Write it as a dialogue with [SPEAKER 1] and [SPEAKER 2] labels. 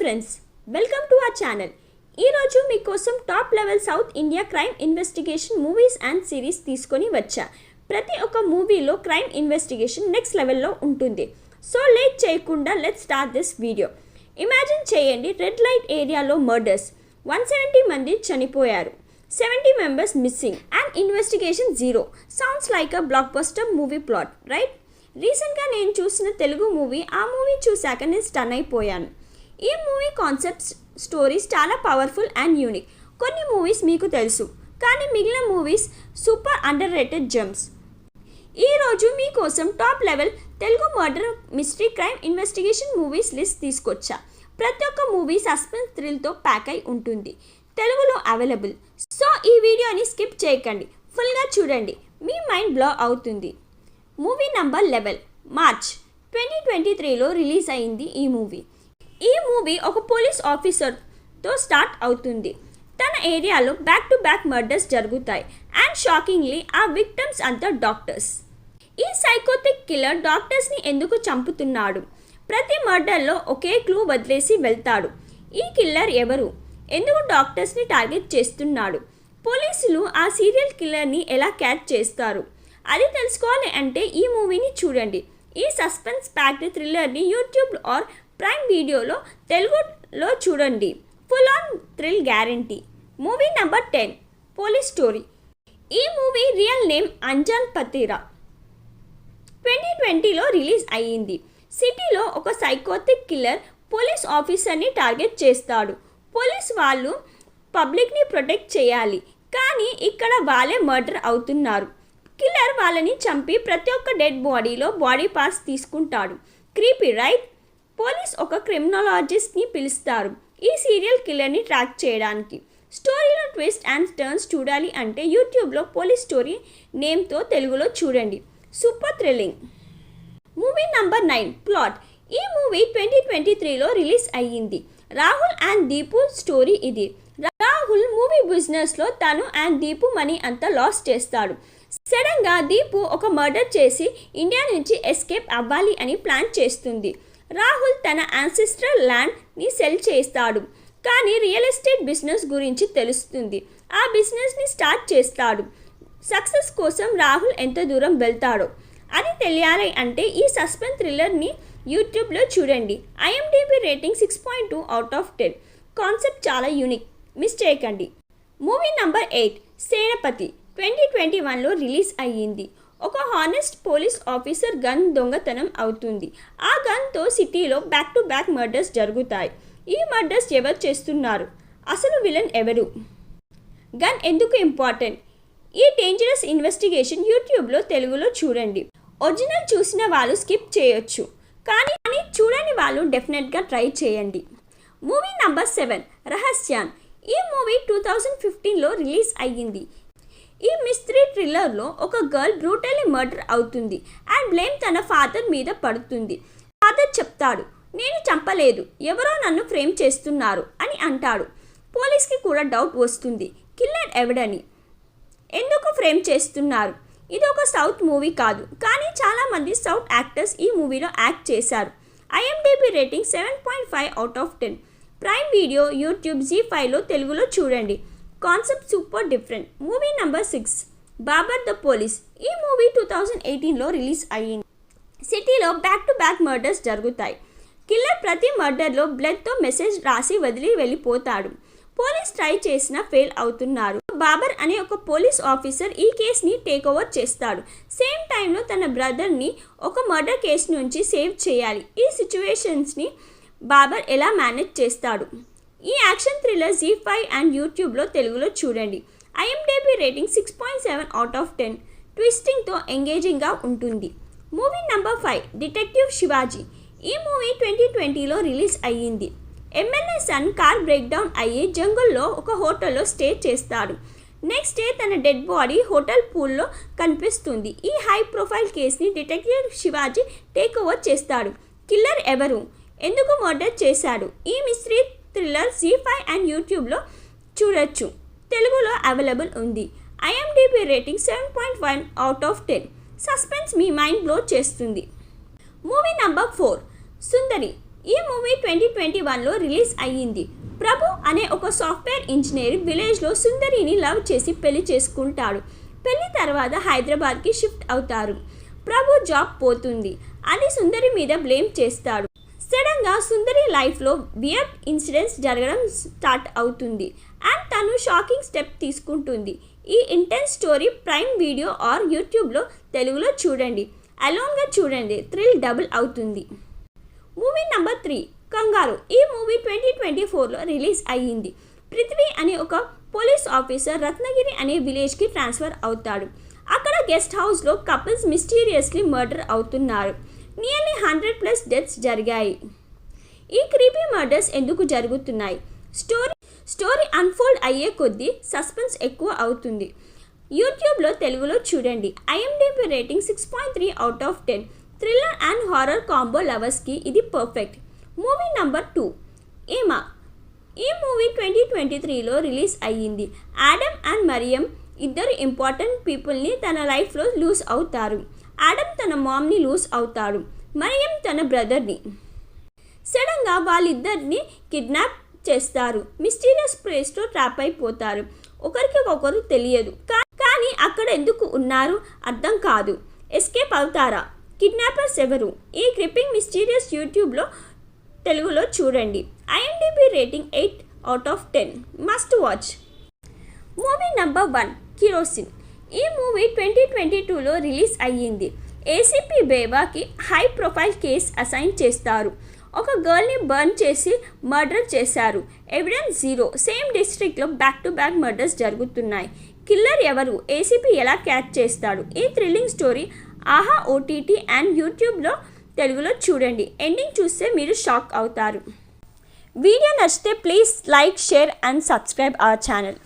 [SPEAKER 1] Friends welcome to our channel ఈరోజు మీకోసం top level south India crime investigation movies and series తీసుకొని వచ్చా. ప్రతి ఒక్క మూవీలో క్రైమ్ ఇన్వెస్టిగేషన్ నెక్స్ట్ లెవెల్లో ఉంటుంది. సో లేట్ చేయకుండా let start this video imagine చేయండి రెడ్ లైట్ ఏరియాలో మర్డర్స్ వన్ సెవెంటీ మంది చనిపోయారు. Seventy members missing and investigation zero sounds like a blockbuster movie plot right రీసెంట్గా నేను చూసిన తెలుగు మూవీ ఆ మూవీ చూశాక నేను స్టన్ అయిపోయాను. ఈ మూవీ కాన్సెప్ట్ స్టోరీస్ చాలా పవర్ఫుల్ అండ్ యూనిక్. కొన్ని మూవీస్ మీకు తెలుసు కానీ మిగిలిన movies super underrated gems ఈరోజు మీకోసం top level Telugu murder mystery crime investigation movies list తీసుకొచ్చా. ప్రతి ఒక్క మూవీ సస్పెన్స్ థ్రిల్తో ప్యాక్ అయి ఉంటుంది. తెలుగులో అవైలబుల్. సో ఈ వీడియోని స్కిప్ చేయకండి. ఫుల్గా చూడండి. మీ మైండ్ బ్లో అవుతుంది. Movie number level March twenty twenty త్రీలో రిలీజ్ అయింది ఈ మూవీ. ఈ మూవీ ఒక పోలీస్ ఆఫీసర్తో స్టార్ట్ అవుతుంది. తన ఏరియాలో బ్యాక్ టు బ్యాక్ మర్డర్స్ జరుగుతాయి. అండ్ షాకింగ్లీ ఆ విక్టమ్స్ అంతా డాక్టర్స్ ఈ సైకోతిక్ కిల్లర్ డాక్టర్స్ని ఎందుకు చంపుతున్నాడు? ప్రతి మర్డర్లో ఒకే క్లూ వదిలేసి వెళ్తాడు. ఈ కిల్లర్ ఎవరు? ఎందుకు డాక్టర్స్ని టార్గెట్ చేస్తున్నాడు? పోలీసులు ఆ సీరియల్ కిల్లర్ని ఎలా క్యాచ్ చేస్తారు? అది తెలుసుకోవాలి అంటే ఈ మూవీని చూడండి. ఈ సస్పెన్స్ ప్యాక్డ్ థ్రిల్లర్ని యూట్యూబ్ ఆర్ ప్రైమ్ వీడియోలో తెలుగులో చూడండి. Full on thrill guarantee movie number ten police story ఈ movie real name Anjaam Pathiraa twenty ట్వంటీలో రిలీజ్ అయ్యింది. సిటీలో ఒక సైకోతిక్ కిల్లర్ పోలీస్ ఆఫీసర్ని టార్గెట్ చేస్తాడు. పోలీస్ వాళ్ళు పబ్లిక్ని ప్రొటెక్ట్ చేయాలి. కానీ ఇక్కడ వాళ్ళే మర్డర్ అవుతున్నారు. కిల్లర్ వాళ్ళని చంపి ప్రతి ఒక్క డెడ్ బాడీలో బాడీ పార్ట్స్ తీసుకుంటాడు. క్రీపీ రైట్ పోలీస్ ఒక క్రిమినాలజిస్ట్ని పిలుస్తారు ఈ సీరియల్ కిల్లర్ని ట్రాక్ చేయడానికి. స్టోరీలో ట్విస్ట్ అండ్ టర్న్స్ చూడాలి అంటే యూట్యూబ్లో పోలీస్ స్టోరీ నేమ్తో తెలుగులో చూడండి. Super thrilling. Movie number nine plot. ఈ మూవీ ట్వంటీ ట్వంటీ త్రీలో రిలీజ్ అయ్యింది. రాహుల్ అండ్ దీపు స్టోరీ ఇది. రాహుల్ మూవీ బిజినెస్లో తను అండ్ దీపు మనీ అంతా లాస్ చేస్తాడు. సడన్గా దీపు ఒక మర్డర్ చేసి ఇండియా నుంచి ఎస్కేప్ అవ్వాలి అని ప్లాన్ చేస్తుంది. రాహుల్ తన యాన్సిస్ట్రల్ ల్యాండ్ని సెల్ చేస్తాడు. కానీ రియల్ ఎస్టేట్ బిజినెస్ గురించి తెలుస్తుంది. ఆ బిజినెస్ని స్టార్ట్ చేస్తాడు. సక్సెస్ కోసం రాహుల్ ఎంత దూరం వెళ్తాడో. అది తెలియాలి అంటే ఈ సస్పెన్స్ థ్రిల్లర్ని యూట్యూబ్లో చూడండి. IMDb rating six point two out of ten concept చాలా యూనిక్ మిస్ చేయకండి movie number eight Senapathi twenty twenty వన్లో రిలీజ్ అయ్యింది. ఒక హానెస్ట్ పోలీస్ ఆఫీసర్ గన్ దొంగతనం అవుతుంది. ఆ గన్తో సిటీలో బ్యాక్ టు బ్యాక్ మర్డర్స్ జరుగుతాయి. ఈ మర్డర్స్ ఎవరు చేస్తున్నారు? అసలు విలన్ ఎవరు? గన్ ఎందుకు ఇంపార్టెంట్ ఈ డేంజరస్ ఇన్వెస్టిగేషన్ యూట్యూబ్లో తెలుగులో చూడండి. ఒరిజినల్ చూసిన వాళ్ళు స్కిప్ చేయొచ్చు. కానీ కానీ చూడని వాళ్ళు డెఫినెట్గా ట్రై చేయండి. మూవీ నంబర్ సెవెన్ రహస్యాన్. ఈ మూవీ టూ థౌజండ్ ఫిఫ్టీన్లో రిలీజ్ అయ్యింది. ఈ మిస్త్రీ థ్రిల్లర్లో ఒక గర్ల్ బ్రూటలీ మర్డర్ అవుతుంది అండ్ బ్లేమ్ తన ఫాదర్ మీద పడుతుంది. ఫాదర్ చెప్తాడు నేను చంపలేదు ఎవరో నన్ను ఫ్రేమ్ చేస్తున్నారు అని అంటాడు. పోలీస్కి కూడా డౌట్ వస్తుంది. కిల్లర్ ఎవడని? ఎందుకు ఫ్రేమ్ చేస్తున్నారు? ఇది ఒక సౌత్ మూవీ కాదు కానీ చాలామంది సౌత్ యాక్టర్స్ ఈ మూవీలో యాక్ట్ చేశారు. IMDb rating seven point five out of ten prime video YouTube Zee ఫైవ్లో తెలుగులో చూడండి. Concept super different movie number six Babar the police ఈ మూవీ టూ థౌజండ్ ఎయిటీన్లో రిలీజ్ అయ్యింది. సిటీలో బ్యాక్ టు బ్యాక్ మర్డర్స్ జరుగుతాయి. కిల్లర్ ప్రతి మర్డర్లో బ్లడ్తో మెసేజ్ రాసి వదిలి వెళ్ళిపోతాడు. పోలీస్ ట్రై చేసినా ఫెయిల్ అవుతున్నారు. బాబర్ అనే ఒక పోలీస్ ఆఫీసర్ ఈ కేసుని టేక్ ఓవర్ చేస్తాడు సేమ్ టైంలో తన బ్రదర్ని ఒక మర్డర్ కేసు నుంచి సేవ్ చేయాలి. ఈ సిచ్యువేషన్స్ని బాబర్ ఎలా మేనేజ్ చేస్తాడు? ఈ action thriller Zee five and యూట్యూబ్లో తెలుగులో చూడండి. IMDb rating six point seven out of ten ట్విస్టింగ్తో ఎంగేజింగ్గా ఉంటుంది. Movie number five detective Shivaji. ఈ మూవీ ట్వంటీ ట్వంటీలో రిలీజ్ అయ్యింది. MLA son car break down అయ్యి జంగుల్లో ఒక హోటల్లో స్టే చేస్తాడు. నెక్స్ట్ డే తన డెడ్ బాడీ హోటల్ పూల్లో కనిపిస్తుంది. ఈ హై ప్రొఫైల్ కేసుని డిటెక్టివ్ శివాజీ టేక్ ఓవర్ చేస్తాడు. కిల్లర్ ఎవరు? ఎందుకు మర్డర్ చేశాడు? ఈ mystery thriller Zee five and యూట్యూబ్లో చూడొచ్చు. తెలుగులో అవైలబుల్ ఉంది. IMDb rating seven point one out of ten suspense me mind blow చేస్తుంది. Movie number four. సుందరి ఈ మూవీ ట్వంటీ ట్వంటీ వన్లో రిలీజ్ అయ్యింది. ప్రభు అనే ఒక సాఫ్ట్వేర్ ఇంజనీర్ విలేజ్లో సుందరిని లవ్ చేసి పెళ్ళి చేసుకుంటాడు. పెళ్ళి తర్వాత హైదరాబాద్కి షిఫ్ట్ అవుతారు. ప్రభు జాబ్ పోతుంది. అది సుందరి మీద బ్లేమ్ చేస్తాడు. సడన్గా సుందరి లైఫ్లో వియర్డ్ ఇన్సిడెంట్స్ జరగడం స్టార్ట్ అవుతుంది. అండ్ తను షాకింగ్ స్టెప్ తీసుకుంటుంది. ఈ intense story prime video or యూట్యూబ్లో తెలుగులో చూడండి. అలోన్గా చూడండి. థ్రిల్ డబుల్ అవుతుంది. మూవీ నంబర్ త్రీ కంగారు ఈ మూవీ ట్వంటీ ట్వంటీ ఫోర్లో రిలీజ్ అయ్యింది. పృథ్వీ అనే ఒక పోలీస్ ఆఫీసర్ రత్నగిరి అనే విలేజ్కి ట్రాన్స్ఫర్ అవుతాడు. అక్కడ గెస్ట్ హౌస్లో కపుల్స్ మిస్టీరియస్లీ మర్డర్ అవుతున్నారు. నియర్లీ హండ్రెడ్ ప్లస్ డెత్స్ జరిగాయి. ఈ క్రీపీ మర్డర్స్ ఎందుకు జరుగుతున్నాయి? స్టోరీ స్టోరీ అన్ఫోల్డ్ అయ్యే కొద్దీ సస్పెన్స్ ఎక్కువ అవుతుంది. యూట్యూబ్లో తెలుగులో చూడండి. IMDb rating six point three out of ten thriller and horror combo లవర్స్కి ఇది పర్ఫెక్ట్ మూవీ నంబర్ టూ ఏమా ఈ మూవీ ట్వంటీ ట్వంటీ త్రీలో రిలీజ్ అయ్యింది. యాడమ్ అండ్ మరియం ఇద్దరు ఇంపార్టెంట్ పీపుల్ని తన లైఫ్లో లూజ్ అవుతారు. యాడమ్ తన మామ్ని లూజ్ అవుతాడు. మరియం తన బ్రదర్ని. సడన్గా వాళ్ళిద్దరిని కిడ్నాప్ చేస్తారు. మిస్టీరియస్ ప్లేస్లో ట్రాప్ అయిపోతారు. ఒకరికి ఒకరు తెలియదు. కా- కానీ అక్కడ ఎందుకు ఉన్నారు? అర్థం కాదు. ఎస్కేప్ అవుతారా? కిడ్నాపర్స్ ఎవరు? ఈ క్రిప్పింగ్ మిస్టీరియస్ యూట్యూబ్లో తెలుగులో చూడండి. IMDb rating eight out of ten. Must watch. Movie number one kerosene. ఈ మూవీ ట్వంటీ ట్వంటీ టూలో రిలీజ్ అయ్యింది. ఏసీపీ బేబాకి హై ప్రొఫైల్ కేస్ అసైన్ చేస్తారు. ఒక గర్ల్ని బర్న్ చేసి మర్డర్ చేశారు. Evidence zero. సేమ్ డిస్ట్రిక్ట్లో బ్యాక్ టు బ్యాక్ మర్డర్స్ జరుగుతున్నాయి. కిల్లర్ ఎవరు? ఏసీపీ ఎలా క్యాచ్ చేస్తాడు? ఈ thrilling story Aha OTT and యూట్యూబ్లో తెలుగులో చూడండి. ఎండింగ్ చూస్తే మీరు షాక్ అవుతారు. వీడియో నచ్చితే please like share and subscribe our channel.